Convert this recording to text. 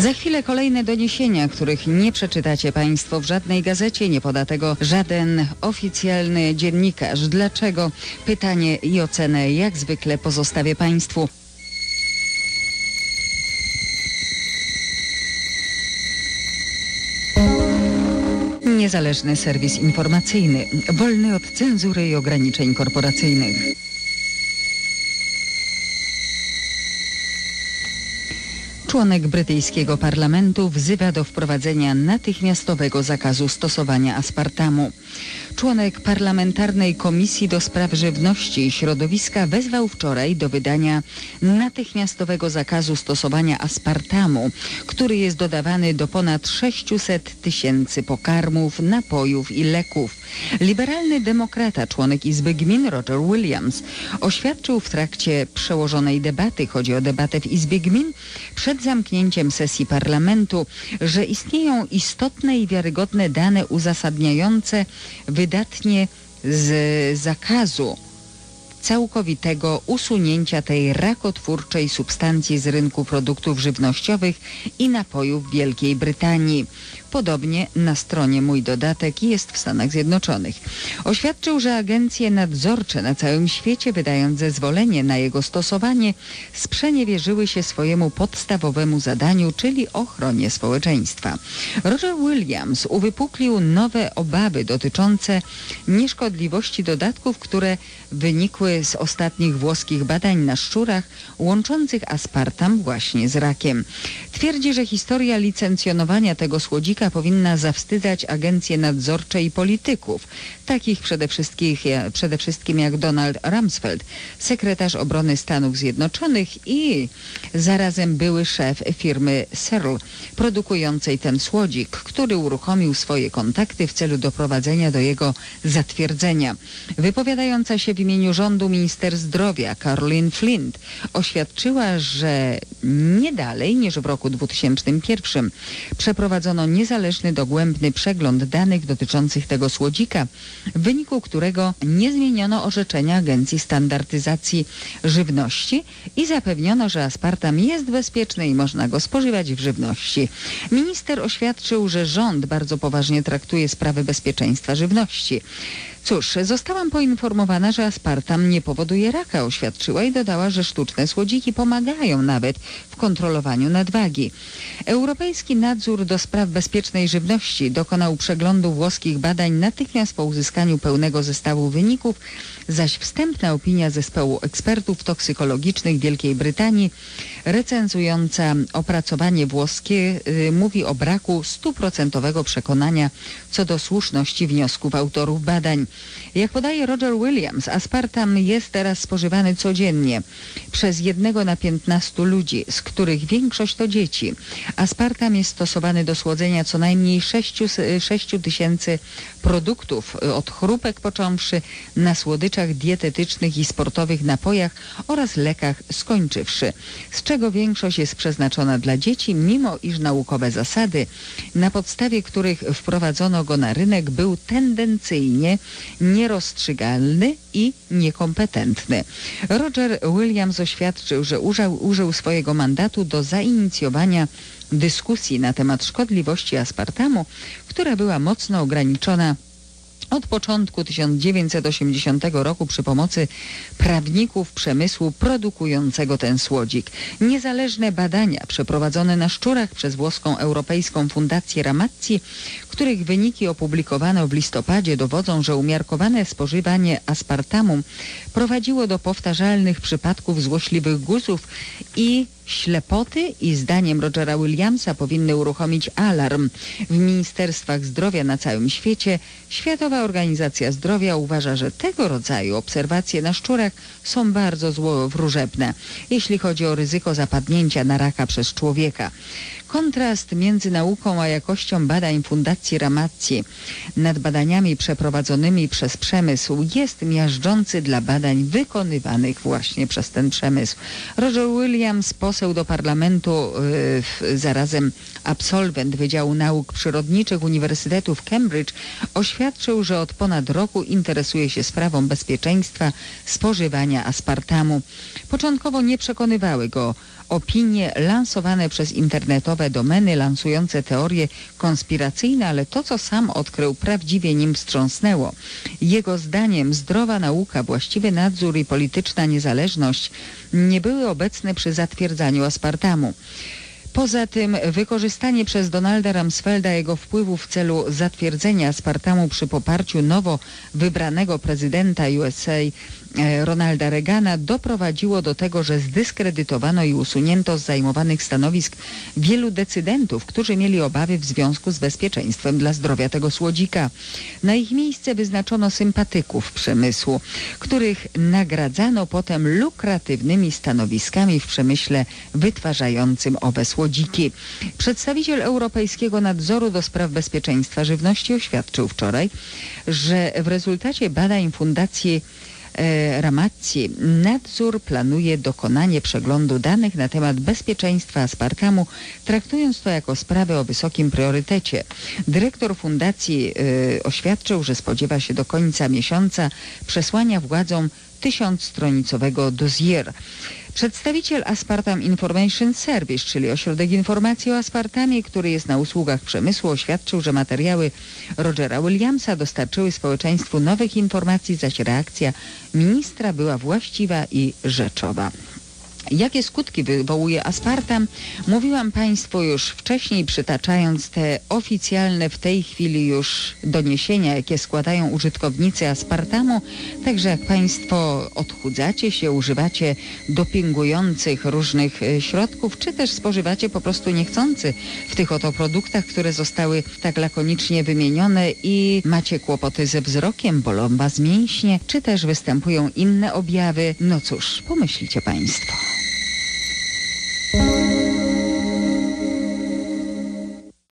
Za chwilę kolejne doniesienia, których nie przeczytacie Państwo w żadnej gazecie, nie poda tego żaden oficjalny dziennikarz. Dlaczego? Pytanie i ocenę jak zwykle pozostawię Państwu. Niezależny serwis informacyjny, wolny od cenzury i ograniczeń korporacyjnych. Członek brytyjskiego parlamentu wzywa do wprowadzenia natychmiastowego zakazu stosowania aspartamu. Członek parlamentarnej Komisji do Spraw Żywności i Środowiska wezwał wczoraj do wydania natychmiastowego zakazu stosowania aspartamu, który jest dodawany do ponad 600 tysięcy pokarmów, napojów i leków. Liberalny demokrata, członek Izby Gmin Roger Williams oświadczył w trakcie przełożonej debaty, chodzi o debatę w Izbie Gmin, przed zamknięciem sesji parlamentu, że istnieją istotne i wiarygodne dane uzasadniające wydatnie z zakazu całkowitego usunięcia tej rakotwórczej substancji z rynku produktów żywnościowych i napojów Wielkiej Brytanii. Podobnie na stronie Mój Dodatek jest w Stanach Zjednoczonych. Oświadczył, że agencje nadzorcze na całym świecie, wydając zezwolenie na jego stosowanie, sprzeniewierzyły się swojemu podstawowemu zadaniu, czyli ochronie społeczeństwa. Roger Williams uwypuklił nowe obawy dotyczące nieszkodliwości dodatków, które wynikły z ostatnich włoskich badań na szczurach łączących aspartam właśnie z rakiem. Twierdzi, że historia licencjonowania tego słodzika powinna zawstydzać agencje nadzorcze i polityków, takich przede wszystkim, przede wszystkim jak Donald Rumsfeld, sekretarz obrony Stanów Zjednoczonych i zarazem były szef firmy Searle, produkującej ten słodzik, który uruchomił swoje kontakty w celu doprowadzenia do jego zatwierdzenia. Wypowiadająca się w imieniu rządu minister zdrowia Caroline Flint oświadczyła, że nie dalej niż w roku 2001 przeprowadzono niezależny, dogłębny przegląd danych dotyczących tego słodzika, w wyniku którego nie zmieniono orzeczenia Agencji Standardyzacji Żywności i zapewniono, że aspartam jest bezpieczny i można go spożywać w żywności. Minister oświadczył, że rząd bardzo poważnie traktuje sprawy bezpieczeństwa żywności. Cóż, zostałam poinformowana, że aspartam nie powoduje raka, oświadczyła i dodała, że sztuczne słodziki pomagają nawet w kontrolowaniu nadwagi. Europejski nadzór do spraw bezpiecznej żywności dokonał przeglądu włoskich badań natychmiast po uzyskaniu pełnego zestawu wyników, zaś wstępna opinia zespołu ekspertów toksykologicznych Wielkiej Brytanii recenzująca opracowanie włoskie y, mówi o braku stuprocentowego przekonania co do słuszności wniosków autorów badań. Jak podaje Roger Williams, aspartam jest teraz spożywany codziennie przez jednego na 15 ludzi, z których większość to dzieci. Aspartam jest stosowany do słodzenia co najmniej 6, 6 tysięcy produktów, od chrupek począwszy, na słodyczach dietetycznych i sportowych napojach oraz lekach skończywszy, z czego większość jest przeznaczona dla dzieci, mimo iż naukowe zasady, na podstawie których wprowadzono go na rynek, był tendencyjnie nierozstrzygalny i niekompetentny. Roger Williams oświadczył, że użył, użył swojego mandatu do zainicjowania dyskusji na temat szkodliwości aspartamu, która była mocno ograniczona od początku 1980 roku przy pomocy prawników przemysłu produkującego ten słodzik. Niezależne badania przeprowadzone na szczurach przez włoską Europejską Fundację Ramazzi, których wyniki opublikowano w listopadzie dowodzą, że umiarkowane spożywanie aspartamu prowadziło do powtarzalnych przypadków złośliwych guzów i ślepoty i zdaniem Rogera Williamsa powinny uruchomić alarm. W ministerstwach zdrowia na całym świecie Światowa Organizacja Zdrowia uważa, że tego rodzaju obserwacje na szczurach są bardzo złowróżebne, jeśli chodzi o ryzyko zapadnięcia na raka przez człowieka. Kontrast między nauką a jakością badań Fundacji Ramazzi nad badaniami przeprowadzonymi przez przemysł jest miażdżący dla badań wykonywanych właśnie przez ten przemysł. Roger Williams, poseł do parlamentu, yy, zarazem absolwent Wydziału Nauk Przyrodniczych Uniwersytetu w Cambridge, oświadczył, że od ponad roku interesuje się sprawą bezpieczeństwa spożywania aspartamu. Początkowo nie przekonywały go opinie lansowane przez internetowe domeny lansujące teorie konspiracyjne, ale to, co sam odkrył, prawdziwie nim wstrząsnęło. Jego zdaniem zdrowa nauka, właściwy nadzór i polityczna niezależność nie były obecne przy zatwierdzaniu aspartamu. Poza tym wykorzystanie przez Donalda Rumsfelda jego wpływu w celu zatwierdzenia aspartamu przy poparciu nowo wybranego prezydenta USA Ronalda Reagana doprowadziło do tego, że zdyskredytowano i usunięto z zajmowanych stanowisk wielu decydentów, którzy mieli obawy w związku z bezpieczeństwem dla zdrowia tego słodzika. Na ich miejsce wyznaczono sympatyków przemysłu, których nagradzano potem lukratywnymi stanowiskami w przemyśle wytwarzającym owe słodziki. Przedstawiciel Europejskiego Nadzoru do Spraw Bezpieczeństwa Żywności oświadczył wczoraj, że w rezultacie badań Fundacji e, Ramazzi nadzór planuje dokonanie przeglądu danych na temat bezpieczeństwa aspartamu, traktując to jako sprawę o wysokim priorytecie. Dyrektor fundacji y, oświadczył, że spodziewa się do końca miesiąca przesłania władzom tysiącstronicowego dossier. Przedstawiciel Aspartam Information Service, czyli ośrodek informacji o aspartamie, który jest na usługach przemysłu, oświadczył, że materiały Rogera Williamsa dostarczyły społeczeństwu nowych informacji, zaś reakcja ministra była właściwa i rzeczowa. Jakie skutki wywołuje aspartam? Mówiłam Państwu już wcześniej, przytaczając te oficjalne w tej chwili już doniesienia, jakie składają użytkownicy aspartamu. Także jak Państwo odchudzacie się, używacie dopingujących różnych e, środków, czy też spożywacie po prostu niechcący w tych oto produktach, które zostały tak lakonicznie wymienione i macie kłopoty ze wzrokiem, bolą Was mięśnie, czy też występują inne objawy, no cóż, pomyślcie Państwo.